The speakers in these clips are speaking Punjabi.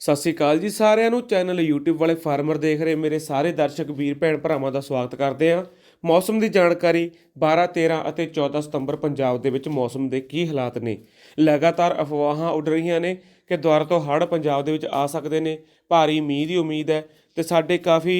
ਸਤਿ ਸ਼੍ਰੀ ਅਕਾਲ ਜੀ ਸਾਰਿਆਂ ਨੂੰ। ਚੈਨਲ YouTube ਵਾਲੇ ਫਾਰਮਰ ਦੇਖ ਰਹੇ ਮੇਰੇ ਸਾਰੇ ਦਰਸ਼ਕ, ਵੀਰ, ਭੈਣ ਭਰਾਵਾਂ ਦਾ ਸਵਾਗਤ ਕਰਦੇ ਹਾਂ। ਮੌਸਮ ਦੀ ਜਾਣਕਾਰੀ 12 13 ਅਤੇ 14 ਸਤੰਬਰ ਪੰਜਾਬ ਦੇ ਵਿੱਚ ਮੌਸਮ ਦੇ ਕੀ ਹਾਲਾਤ ਨੇ। ਲਗਾਤਾਰ ਅਫਵਾਹਾਂ ਉੱਡ ਰਹੀਆਂ ਨੇ ਕਿ ਦੁਆਰਾ ਤੋਂ ਹੜ੍ਹ ਪੰਜਾਬ ਦੇ ਵਿੱਚ ਆ ਸਕਦੇ ਨੇ। ਭਾਰੀ ਮੀਂਹ ਦੀ ਉਮੀਦ ਹੈ ਤੇ ਸਾਡੇ ਕਾਫੀ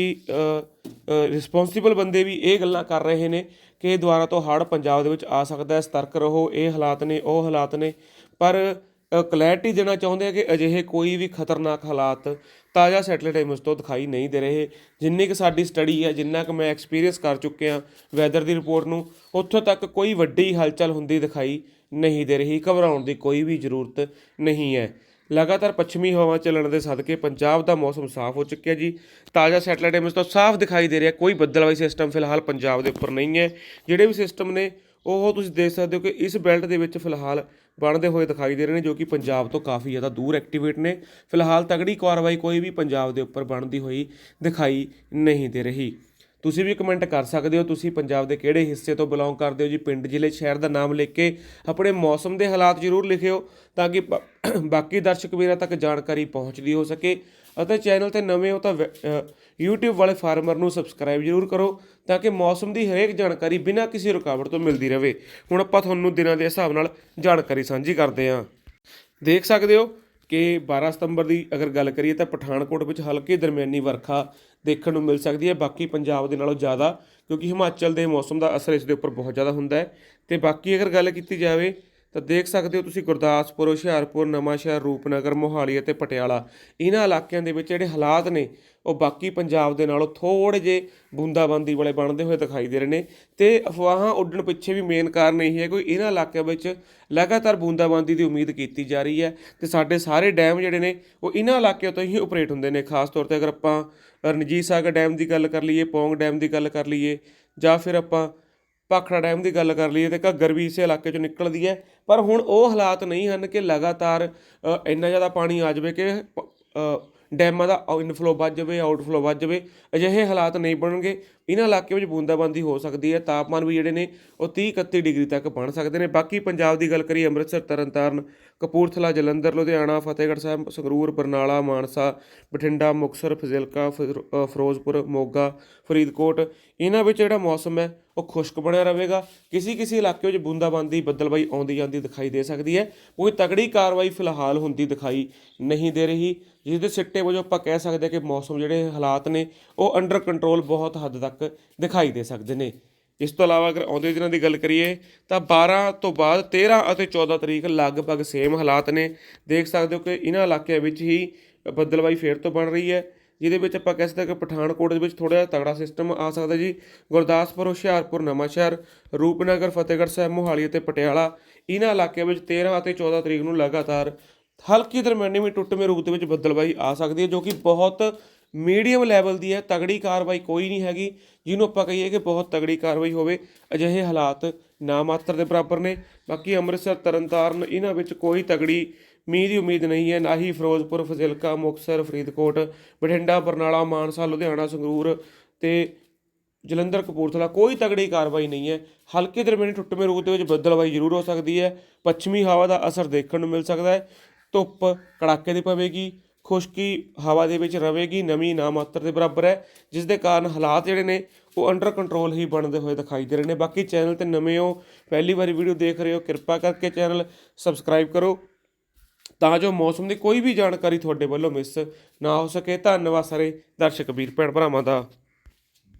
ਰਿਸਪੌਂਸਿਬਲ ਬੰਦੇ ਵੀ ਇਹ ਗੱਲਾਂ ਕਰ ਰਹੇ ਨੇ ਕਿ ਦੁਆਰਾ ਤੋਂ ਹੜ੍ਹ ਪੰਜਾਬ ਦੇ ਵਿੱਚ ਆ ਸਕਦਾ ਹੈ। ਸਤਰਕ ਰਹੋ, ਇਹ ਹਾਲਾਤ ਨੇ, ਉਹ ਹਾਲਾਤ ਨੇ। ਪਰ ਕਲੈਰਿਟੀ ਦੇਣਾ ਚਾਹੁੰਦੇ ਆ ਕਿ ਅਜਿਹੇ ਕੋਈ ਵੀ ਖਤਰਨਾਕ ਹਾਲਾਤ ਤਾਜ਼ਾ ਸੈਟਲਾਈਟ ਇਮੇਜ ਤੋਂ ਦਿਖਾਈ ਨਹੀਂ ਦੇ ਰਹੇ। ਜਿੰਨੀ ਕਿ ਸਾਡੀ ਸਟੱਡੀ ਹੈ ਜਿੰਨਾ ਕਿ ਮੈਂ ਐਕਸਪੀਰੀਅੰਸ ਕਰ ਚੁੱਕਿਆ ਵੈਦਰ ਦੀ ਰਿਪੋਰਟ ਨੂੰ, ਉੱਥੋਂ ਤੱਕ ਕੋਈ ਵੱਡੀ ਹਲਚਲ ਹੁੰਦੀ ਦਿਖਾਈ ਨਹੀਂ ਦੇ ਰਹੀ। ਘਬਰਾਉਣ ਦੀ ਕੋਈ ਵੀ ਜ਼ਰੂਰਤ ਨਹੀਂ ਹੈ। ਲਗਾਤਾਰ ਪੱਛਮੀ ਹਵਾ ਚੱਲਣ ਦੇ ਸਦਕੇ ਪੰਜਾਬ ਦਾ ਮੌਸਮ ਸਾਫ਼ ਹੋ ਚੁੱਕਿਆ ਜੀ। ਤਾਜ਼ਾ ਸੈਟੇਲਾਈਟ ਇਮੇਜ ਤੋਂ ਸਾਫ਼ ਦਿਖਾਈ ਦੇ ਰਿਹਾ। ਕੋਈ ਬੱਦਲਵਾਈ ਸਿਸਟਮ ਫਿਲਹਾਲ ਪੰਜਾਬ ਦੇ ਉੱਪਰ ਨਹੀਂ ਹੈ। ਜਿਹੜੇ ਵੀ ਸਿਸਟਮ ਨੇ ਉਹ ਤੁਸੀਂ ਦੇਖ ਸਕਦੇ ਹੋ ਕਿ ਇਸ ਬੈਲਟ ਦੇ ਵਿੱਚ ਫਿਲਹਾਲ ਬਣਦੇ ਹੋਏ ਦਿਖਾਈ ਦੇ ਰਹੇ ਨੇ ਜੋ ਕਿ ਪੰਜਾਬ ਤੋਂ ਕਾਫੀ ਜ਼ਿਆਦਾ ਦੂਰ ਐਕਟੀਵੇਟ ਨੇ। ਫਿਲਹਾਲ ਤਗੜੀ ਕਾਰਵਾਈ ਕੋਈ ਵੀ ਪੰਜਾਬ ਦੇ ਉੱਪਰ ਬਣਦੀ ਹੋਈ ਦਿਖਾਈ ਨਹੀਂ ਦੇ ਰਹੀ। ਤੁਸੀਂ ਵੀ ਕਮੈਂਟ ਕਰ ਸਕਦੇ ਹੋ ਤੁਸੀਂ ਪੰਜਾਬ ਦੇ ਕਿਹੜੇ ਹਿੱਸੇ ਤੋਂ ਬਿਲੋਂਗ ਕਰਦੇ ਹੋ ਜੀ? ਪਿੰਡ ਜ਼ਿਲ੍ਹੇ ਸ਼ਹਿਰ ਦਾ ਨਾਮ ਲਿਖ ਕੇ ਆਪਣੇ ਮੌਸਮ ਦੇ ਹਾਲਾਤ ਜ਼ਰੂਰ ਲਿਖਿਓ ਤਾਂ ਕਿ ਬਾ- ਬਾਕੀ ਦਰਸ਼ਕ ਵੀਰਾਂ ਤੱਕ ਜਾਣਕਾਰੀ ਪਹੁੰਚਦੀ ਹੋ ਸਕੇ। ਅਤੇ ਚੈਨਲ ਤੇ ਨਵੇਂ ਹੋ ਤਾਂ ਵੈ- ਅ, YouTube ਵਾਲੇ ਫਾਰਮਰ ਨੂੰ ਸਬਸਕ੍ਰਾਈਬ ਜ਼ਰੂਰ ਕਰੋ ਤਾਂ ਕਿ ਮੌਸਮ ਦੀ ਹਰੇਕ ਜਾਣਕਾਰੀ ਬਿਨਾਂ ਕਿਸੇ ਰੁਕਾਵਟ ਤੋਂ ਮਿਲਦੀ ਰਹੇ। ਹੁਣ ਆਪਾਂ ਤੁਹਾਨੂੰ ਦਿਨਾਂ ਦੇ ਹਿਸਾਬ ਨਾਲ ਜਾਣਕਾਰੀ ਸਾਂਝੀ ਕਰਦੇ ਹਾਂ। ਦੇਖ ਸਕਦੇ ਹੋ ਕਿ 12 ਸਤੰਬਰ ਦੀ ਅਗਰ ਗੱਲ ਕਰੀਏ ਤਾਂ ਪਠਾਨਕੋਟ ਵਿੱਚ ਹਲਕੀ ਦਰਮਿਆਨੀ ਵਰਖਾ ਦੇਖਣ ਨੂੰ ਮਿਲ ਸਕਦੀ ਹੈ। ਬਾਕੀ ਪੰਜਾਬ ਦੇ ਨਾਲੋਂ ਜ਼ਿਆਦਾ, ਕਿਉਂਕਿ ਹਿਮਾਚਲ ਦੇ ਮੌਸਮ ਦਾ ਅਸਰ ਇਸ ਦੇ ਉੱਪਰ ਬਹੁਤ ਜ਼ਿਆਦਾ ਹੁੰਦਾ ਹੈ। ਤੇ ਬਾਕੀ ਅਗਰ ਗੱਲ ਕੀਤੀ ਜਾਵੇ ਤਾਂ ਦੇਖ ਸਕਦੇ ਹੋ ਤੁਸੀਂ ਗੁਰਦਾਸਪੁਰ, ਹੁਸ਼ਿਆਰਪੁਰ, ਨਵਾਂਸ਼ਹਿਰ, ਰੂਪਨਗਰ, ਮੋਹਾਲੀ ਅਤੇ ਪਟਿਆਲਾ। ਇਹਨਾਂ ਇਲਾਕਿਆਂ ਦੇ ਵਿੱਚ ਜਿਹੜੇ ਹਾਲਾਤ ਨੇ, ਉਹ ਬਾਕੀ ਪੰਜਾਬ ਦੇ ਨਾਲੋਂ ਥੋੜੇ ਜੇ ਬੂੰਦਾਬੰਦੀ ਵਾਲੇ ਬਣਦੇ ਹੋਏ ਦਿਖਾਈ ਦੇ ਰਹੇ ਨੇ। ਤੇ ਅਫਵਾਹਾਂ ਉੱਡਣ ਪਿੱਛੇ ਵੀ ਮੇਨ ਕਾਰਨ ਇਹੀ ਹੈ ਕੋਈ ਇਹਨਾਂ ਇਲਾਕਿਆਂ ਵਿੱਚ ਲਗਾਤਾਰ ਬੂੰਦਾਬਾਂਦੀ ਦੀ ਉਮੀਦ ਕੀਤੀ ਜਾ ਰਹੀ ਹੈ ਤੇ ਸਾਡੇ ਸਾਰੇ ਡੈਮ ਜਿਹੜੇ ਨੇ, ਉਹ ਇਹਨਾਂ ਇਲਾਕਿਆਂ ਤੋਂ ਹੀ ਆਪਰੇਟ ਹੁੰਦੇ ਨੇ। ਖਾਸ ਤੌਰ ਤੇ ਅਗਰ ਆਪਾਂ ਰਣਜੀਤ ਸਾਗਰ ਡੈਮ ਦੀ ਗੱਲ ਕਰ ਲਈਏ, ਪੌਂਗ ਡੈਮ ਦੀ ਗੱਲ ਕਰ ਲਈਏ, ਜਾਂ ਫਿਰ ਆਪਾਂ ਭਾਖੜਾ ਡੈਮ ਦੀ ਗੱਲ ਕਰ ਲਈਏ ਤੇ ਘੱਗਰ ਵੀ ਇਸੇ ਇਲਾਕੇ ਚੋਂ ਨਿਕਲਦੀ ਹੈ। ਪਰ ਹੁਣ ਉਹ ਹਾਲਾਤ ਨਹੀਂ ਹਨ ਕਿ ਲਗਾਤਾਰ ਇੰਨਾ ਜ਼ਿਆਦਾ ਪਾਣੀ ਆ ਜਾਵੇ ਕਿ ਡੈਮਾਂ ਦਾ ਇਨਫਲੋ ਵੱਧ ਜਾਵੇ, ਆਊਟਫਲੋ ਵੱਧ ਜਾਵੇ, ਅਜਿਹੇ ਹਾਲਾਤ ਨਹੀਂ ਬਣਨਗੇ। ਇਹਨਾਂ ਇਲਾਕੇ ਵਿੱਚ ਬੂੰਦਾਬਾਂਦੀ ਹੋ ਸਕਦੀ ਹੈ, ਤਾਪਮਾਨ ਵੀ ਜਿਹੜੇ ਨੇ ਉਹ 30 31 ਡਿਗਰੀ ਤੱਕ ਬਣ ਸਕਦੇ ਨੇ। ਬਾਕੀ ਪੰਜਾਬ ਦੀ ਗੱਲ ਕਰੀਏ, ਅੰਮ੍ਰਿਤਸਰ, ਤਰਨਤਾਰਨ, ਕਪੂਰਥਲਾ, ਜਲੰਧਰ, ਲੁਧਿਆਣਾ, ਫਤਿਹਗੜ੍ਹ ਸਾਹਿਬ, ਸੰਗਰੂਰ, ਬਰਨਾਲਾ, ਮਾਨਸਾ, ਬਠਿੰਡਾ, ਮੁਕਤਸਰ, ਫਜ਼ਿਲਕਾ ਫਿਰੋਜ਼ਪੁਰ, ਮੋਗਾ, ਫਰੀਦਕੋਟ, ਇਹਨਾਂ ਵਿੱਚ ਜਿਹੜਾ ਮੌਸਮ ਹੈ ਉਹ ਖੁਸ਼ਕ ਬਣਿਆ ਰਹੇਗਾ। ਕਿਸੇ ਕਿਸੇ ਇਲਾਕੇ ਵਿੱਚ ਬੂੰਦਾਬਾਂਦੀ, ਬੱਦਲਬਾਈ ਆਉਂਦੀ ਜਾਂਦੀ ਦਿਖਾਈ ਦੇ ਸਕਦੀ ਹੈ। ਕੋਈ ਤਗੜੀ ਕਾਰਵਾਈ ਫਿਲਹਾਲ ਹੁੰਦੀ ਦਿਖਾਈ ਨਹੀਂ ਦੇ ਰਹੀ ਜਿਸ ਦੇ ਸਿੱਟੇ ਵਜੋਂ ਆਪਾਂ ਕਹਿ ਸਕਦੇ ਹਾਂ ਕਿ ਮੌਸਮ ਜਿਹੜੇ ਹਾਲਾਤ ਨੇ, ਉਹ ਅੰਡਰ ਕੰਟਰੋਲ ਬਹੁਤ ਹੱਦ ਤੱਕ ਦਿਖਾਈ ਦੇ ਸਕਦੇ ਨੇ। ਇਸ ਤੋਂ ਇਲਾਵਾ ਅਗਰ ਆਉਂਦੇ ਦਿਨਾਂ ਦੀ ਗੱਲ ਕਰੀਏ, ਤਾਂ 12 ਤੋਂ ਬਾਅਦ 13 ਅਤੇ 14 ਤਰੀਕ ਲਗਭਗ ਸੇਮ ਹਾਲਾਤ ਨੇ। ਦੇਖ ਸਕਦੇ ਹੋ ਕਿ ਇਹਨਾਂ ਇਲਾਕਿਆਂ ਵਿੱਚ ਹੀ ਬੱਦਲਬਾਈ ਫੇਰ ਤੋਂ ਬਣ ਰਹੀ ਹੈ। ਜਿਹਦੇ ਵਿੱਚ ਆਪਾਂ ਕਹਿ ਸਕਦੇ ਹਾਂ ਕਿ ਪਠਾਨਕੋਟ ਦੇ ਵਿੱਚ ਥੋੜਾ ਜਿਹਾ ਤਗੜਾ ਸਿਸਟਮ ਆ ਸਕਦਾ ਜੀ। ਗੁਰਦਾਸਪੁਰ, ਹੁਸ਼ਿਆਰਪੁਰ, ਨਵਾਂਸ਼ਹਿਰ, ਰੂਪਨਗਰ, ਫਤਿਹਗੜ੍ਹ ਸਾਹਿਬ, ਮੋਹਾਲੀ ਅਤੇ ਪਟਿਆਲਾ ਇਹਨਾਂ ਇਲਾਕਿਆਂ ਵਿੱਚ 13 ਅਤੇ 14 ਤਰੀਕ ਨੂੰ ਲਗਾਤਾਰ ਹਲਕੀ ਦਰਮਿਆਨੀ ਵੀ ਟੁੱਟਵੇਂ ਰੂਪ ਦੇ ਵਿੱਚ ਬੱਦਲਬਾਈ ਆ ਸਕਦੀ ਹੈ, ਜੋ ਕਿ ਬਹੁਤ ਮੀਡੀਅਮ ਲੈਵਲ ਦੀ ਹੈ, ਤਗੜੀ ਕਾਰਵਾਈ ਕੋਈ ਨਹੀਂ ਹੈਗੀ, ਜਿਹਨੂੰ ਆਪਾਂ ਕਹੀਏ ਕਿ ਬਹੁਤ ਤਗੜੀ ਕਾਰਵਾਈ ਹੋਵੇ, ਅਜਿਹੇ ਹਾਲਾਤ ਨਾ ਮਾਤਰ ਦੇ ਬਰਾਬਰ ਨੇ। ਬਾਕੀ ਅੰਮ੍ਰਿਤਸਰ, ਤਰਨਤਾਰਨ, ਇਹਨਾਂ ਵਿੱਚ ਕੋਈ ਤਗੜੀ ਮੀਂਹ ਦੀ ਉਮੀਦ ਨਹੀਂ ਹੈ, ਨਾ ਹੀ ਫਿਰੋਜ਼ਪੁਰ, ਫਜ਼ਿਲਕਾ, ਮੁਕਤਸਰ, ਫਰੀਦਕੋਟ, ਬਠਿੰਡਾ, ਬਰਨਾਲਾ, ਮਾਨਸਾ, ਲੁਧਿਆਣਾ, ਸੰਗਰੂਰ ਤੇ ਜਲੰਧਰ, ਕਪੂਰਥਲਾ ਕੋਈ ਤਗੜੀ ਕਾਰਵਾਈ ਨਹੀਂ ਹੈ। ਹਲਕੇ ਦਰਮਿਆਨੀ ਟੁੱਟਵੇਂ ਰੂਪ ਦੇ ਵਿੱਚ ਬੱਦਲਬਾਈ ਜ਼ਰੂਰ ਹੋ ਸਕਦੀ ਹੈ। ਪੱਛਮੀ ਹਵਾ ਦਾ ਅਸਰ ਦੇਖਣ ਨੂੰ ਮਿਲ ਸਕਦਾ ਹੈ। ਧੁੱਪ ਕੜਾਕੇ ਦੀ ਪਵੇਗੀ। ਖੁਸ਼ਕੀ ਹਵਾ ਦੇ ਵਿੱਚ ਰਵੇਗੀ ਨਮੀ ਨਾ ਮਾਤਰ ਦੇ ਬਰਾਬਰ ਹੈ ਜਿਸ ਦੇ ਕਾਰਨ ਹਾਲਾਤ ਜਿਹੜੇ ਨੇ, ਉਹ ਅੰਡਰ ਕੰਟਰੋਲ ਹੀ ਬਣਦੇ ਹੋਏ ਦਿਖਾਈ ਦੇ ਰਹੇ ਨੇ। ਬਾਕੀ ਚੈਨਲ ਤੇ ਨਵੇਂ ਹੋ, ਪਹਿਲੀ ਵਾਰੀ ਵੀਡੀਓ ਦੇਖ ਰਹੇ ਹੋ, ਕਿਰਪਾ ਕਰਕੇ ਚੈਨਲ ਸਬਸਕ੍ਰਾਈਬ ਕਰੋ, ਤਾਂ ਜੋ ਮੌਸਮ ਦੀ ਕੋਈ ਵੀ ਜਾਣਕਾਰੀ ਤੁਹਾਡੇ ਵੱਲੋਂ ਮਿਸ ਨਾ ਹੋ ਸਕੇ। ਧੰਨਵਾਦ ਸਾਰੇ ਦਰਸ਼ਕ ਵੀਰ, ਭੈਣ ਭਰਾਵਾਂ ਦਾ।